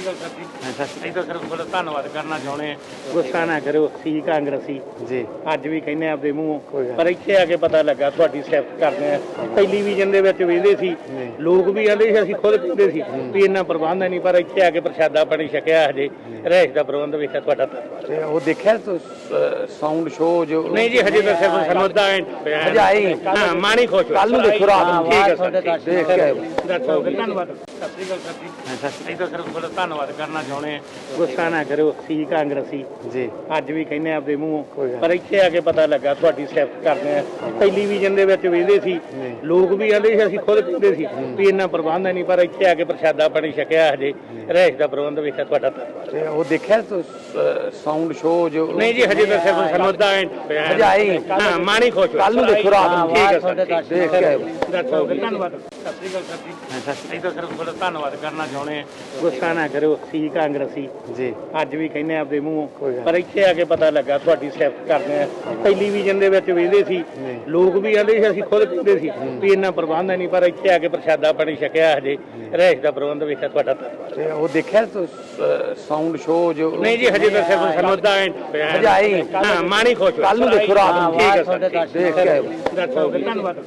ਸ਼੍ਰੀ ਅਕਾਲ sir ਜੀ। ਅਸੀਂ ਤਾਂ ਸਿਰਫ ਤੁਹਾਡਾ ਧੰਨਵਾਦ ਕਰਨਾ ਚਾਹੁੰਦੇ ਹਾਂ। ਗੁੱਸਾ ਨਾ ਕਰਿਓ ਸੀ ਕਾਂਗਰਸੀ। ਜੀ। ਅੱਜ ਵੀ ਕਹਿੰਦੇ ਆ ਆਪਦੇ ਮੂੰਹੋਂ। ਪਰ ਇੱਥੇ ਆ ਕੇ ਪਤਾ ਲੱਗਾ ਤੁਹਾਡੀ ਸਿਫਤ ਕਰਦੇ ਆ। ਟੈਲੀਵਿਜ਼ਨ ਦੇ ਵਿੱਚ ਵੇਖਦੇ ਸੀ। ਲੋਕ ਵੀ ਆਂਦੇ ਸੀ ਅਸੀਂ ਖੁਦ ਕਹਿੰਦੇ ਸੀ ਵੀ ਇੰਨਾ ਪ੍ਰਬੰਧ ਨਹੀਂ ਪਰ ਇੱਥੇ ਆ ਕੇ ਪ੍ਰਸ਼ਾਦਾ ਪਾਣੀ ਛਕਿਆ ਹਜੇ। ਰਹਿਸ਼ ਦਾ ਪ੍ਰਬੰਧ ਵੇਖਿਆ ਤੁਹਾਡਾ ਧੰਨਵਾਦ ਉਹ ਦੇਖਿਆ ਸਾਊਂਡ ਸ਼ੋ ਜੋ ਨਹੀਂ ਜੀ ਹਜੇ ਤਾਂ ਸਿਰਫ ਸਾਨੂੰ ਘੰਟਾ ਹਜੇ ਆਏ ਹੀ। ਹਾਂ ਮਾਣੀ ਖੁਸ਼। ਕੱਲ ਨੂੰ ਦੇਖੋ ਰਾਤ ਨੂੰ। ਠੀਕ ਹੈ ਸਰ। ਦੇਖ ਕੇ ਆਇਓ। ਦੱਸੋ ਧੰਨਵਾਦ। ਸਤਿ ਸ਼੍ਰੀ ਅਕਾਲ ਸਰ ਜੀ। ਹਾਂ, ਅਸੀਂ ਤਾਂ ਸਿਰਫ ਤੁਹਾਡਾ ਧੰਨਵਾਦ ਕਰਨਾ ਚਾਹੁੰਦੇ ਹਾਂ। ਗੁੱਸਾ ਨਾ ਕਰਿਓ ਸੀ ਕਾਂਗਰਸੀ। ਜੀ। ਅੱਜ ਵੀ ਕਹਿੰਦੇ ਆਪਦੇ ਮੂੰਹੋਂ। ਪਰ ਇੱਥੇ ਆ ਕੇ ਪਤਾ ਲੱਗਾ ਤੁਹਾਡੀ ਸਿਫਤ ਕਰਦੇ ਆ। ਟੈਲੀਵਿਜ਼ਨ ਦੇ ਵਿੱਚ ਵੇਖਦੇ ਸੀ। ਲੋਕ ਵੀ ਆਂਦੇ ਸੀ ਅਸੀਂ ਖੁਦ ਕਹਿੰਦੇ ਸੀ ਵੀ ਇੰਨਾ ਪ੍ਰਬੰਧ ਹੈ ਨਹੀਂ ਪਰ ਇੱਥੇ ਆ ਕੇ ਪ੍ਰਸ਼ਾਦਾ ਪਾਣੀ ਛਕਿਆ ਹਜੇ। ਰਹਿਸ਼ ਦਾ ਪ੍ਰਬੰਧ ਵੇਖਿਆ ਤੁਹਾਡਾ ਧੰਨਵਾਦ ਉਹ ਦੇਖਿਆ ਸਾਊਂਡ ਸ਼ੋ ਜੋ ਨਹੀਂ ਜੀ ਹਜੇ ਤਾਂ ਸਿਰਫ ਆਏ ਹੀ। ਹਾਂ ਮਾਣੀ ਖੁਸ਼। ਕੱਲ ਨੂੰ ਦੇਖੋ ਰਾਤ ਨੂੰ। ਠੀਕ ਹੈ ਸਰ। ਦੇਖ ਕੇ ਧੰਨਵਾਦ। ਸਤਿ ਸ਼੍ਰੀ ਅਕਾਲ ਸਰ ਜੀ। ਹਾਂ, ਸਤਿ ਸ਼੍ਰੀ ਅਸੀਂ ਤਾਂ ਸਿਰਫ ਤੁਹਾਡਾ ਧੰਨਵਾਦ ਕਰਨਾ ਚਾਹੁੰਦੇ ਹਾਂ। ਗੁੱਸਾ ਨਾ ਕਰਿਓ ਸੀ ਕਾਂਗਰਸੀ। ਅਕਾਲ ਜੀ। ਅੱਜ ਵੀ ਕਹਿੰਦੇ ਆ ਆਪਦੇ ਕੋਈ ਮੂੰਹੋਂ ਗੱਲ ਪਰ ਇੱਥੇ ਆ ਕੇ ਪਤਾ ਲੱਗਾ ਤੁਹਾਡੀ ਸਿਫਤ ਕਰਦੇ ਆ। ਟੈਲੀਵਿਜ਼ਨ ਦੇ ਵਿੱਚ ਵੇਖਦੇ ਸੀ। ਨਹੀਂ। ਲੋਕ ਵੀ ਆਂਦੇ ਸੀ ਅਸੀਂ ਖੁਦ ਕਹਿੰਦੇ ਸੀ ਵੀ ਇੰਨਾ ਪ੍ਰਬੰਧ ਹੈ ਨਹੀਂ ਪਰ ਇੱਥੇ ਆ ਕੇ ਪ੍ਰਸ਼ਾਦਾ ਪਾਣੀ ਛਕਿਆ ਹਜੇ। ਰਹਿਸ਼ ਦਾ ਪ੍ਰਬੰਧ ਵੇਖਿਆ ਤੁਹਾਡਾ ਧੰਨਵਾਦ ਤੇ ਉਹ ਦੇਖਿਆ ਸਾਊਂਡ ਸ਼ੋ ਜੋ ਨਹੀਂ ਜੀ ਹਜੇ ਤਾਂ ਸਿਰਫ ਸਾਨੂੰ ਅੱਧਾ ਘੰਟਾ ਹਜੇ ਆਏ ਹੀ। ਹਾਂ ਮਾਣੀ ਖੁਸ਼ ਹੋਇਆ। ਕੱਲ ਨੂੰ ਦੇਖੋ ਰਾਤ ਨੂੰ। ਠੀਕ ਹੈ ਸਰ ਠੀਕ। ਦੇਖ ਕੇ ਆਇਓ। ਦੱਸੋ ਧੰਨਵਾਦ।